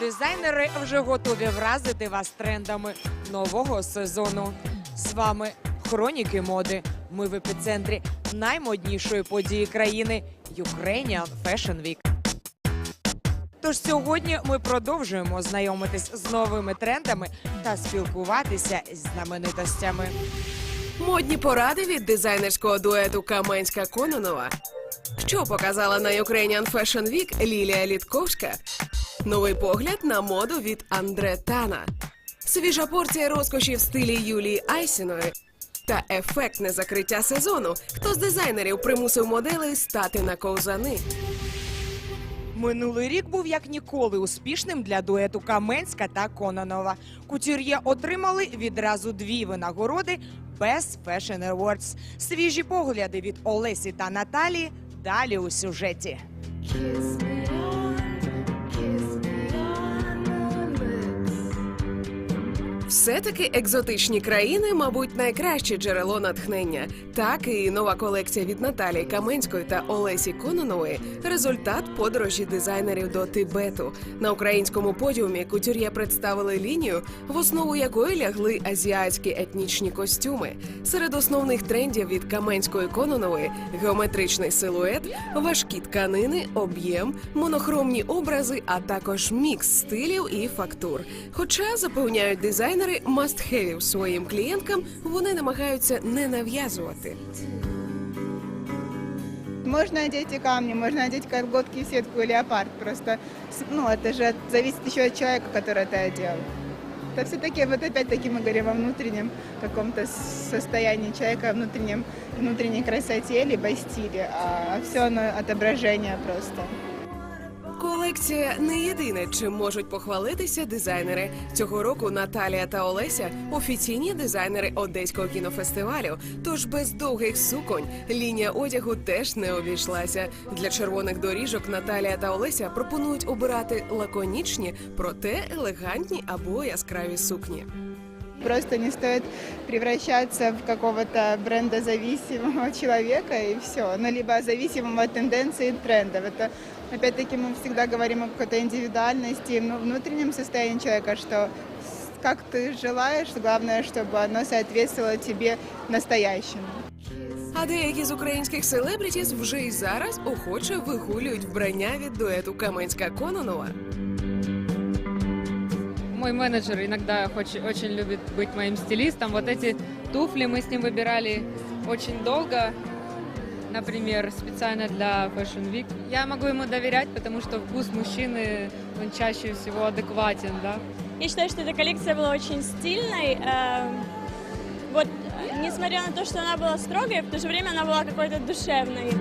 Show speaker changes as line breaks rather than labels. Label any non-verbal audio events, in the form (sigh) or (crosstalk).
Дизайнери вже готові вразити вас трендами нового сезону. З вами хроніки моди. Ми в епіцентрі наймоднішої події країни Ukrainian Fashion Week. Тож сьогодні ми продовжуємо знайомитись з новими трендами та спілкуватися з знаменитостями.
Модні поради від дизайнерського дуету Каменська Кононова. Що показала на Ukrainian Fashion Week Лілія Літковська? Новий погляд на моду від Андре Тана. Свіжа порція розкоші в стилі Юлії Айсіної. Та ефектне закриття сезону. Хто з дизайнерів примусив моделей стати на ковзани?
Минулий рік був як ніколи успішним для дуету Каменська та Кононова. Кутюр'є отримали відразу дві винагороди Best Fashion Awards. Свіжі погляди від Олесі та Наталії далі у сюжеті.
Все-таки екзотичні країни, мабуть, найкраще джерело натхнення. Так і нова колекція від Наталії Каменської та Олесі Кононової результат подорожі дизайнерів до Тибету. На українському подіумі кутюр'є представили лінію, в основу якої лягли азіатські етнічні костюми. Серед основних трендів від Каменської Кононової геометричний силует, важкі тканини, об'єм, монохромні образи, а також мікс стилів і фактур. Хоча запевняють дизайнери мастхевів своїм клієнткам, вони намагаються не нав'язувати.
Можно одеть и камни, можно одеть колготки, сетку и леопард. Просто, с- ну, это же от- зависит еще от человека, который это одел. Это все-таки, вот опять-таки мы говорим о внутреннем каком-то с- состоянии человека, внутреннем, внутренней красоте, либо стиле, а все оно отображение просто.
Колекція не єдине, чим можуть похвалитися дизайнери. Цього року Наталія та Олеся офіційні дизайнери Одеського кінофестивалю. Тож без довгих суконь лінія одягу теж не обійшлася. Для червоних доріжок Наталія та Олеся пропонують обирати лаконічні, проте елегантні або яскраві сукні.
Просто не стоит превращаться в какого-то брендозависимого человека (laughs) и все. Ну, либо зависимого от тенденций и трендов. Это, опять-таки, мы всегда говорим о какой-то индивидуальности, ну, внутреннем состоянии человека, что с- как ты желаешь, главное, чтобы оно соответствовало тебе настоящему.
А деякі з українських селебрітіс вже й зараз охоче вигулюють вбрання від дуету Каменська Кононова.
Мой менеджер иногда хоч- очень любит быть моим стилистом. Вот эти туфли мы с ним выбирали очень долго, например, специально для Fashion Week. Я могу ему доверять, потому что вкус мужчины, он чаще всего адекватен, да.
Я считаю, что эта коллекция была очень стильной. Эм, Вот, э, несмотря на то, что она была строгой, в то же время она была какой-то душевной.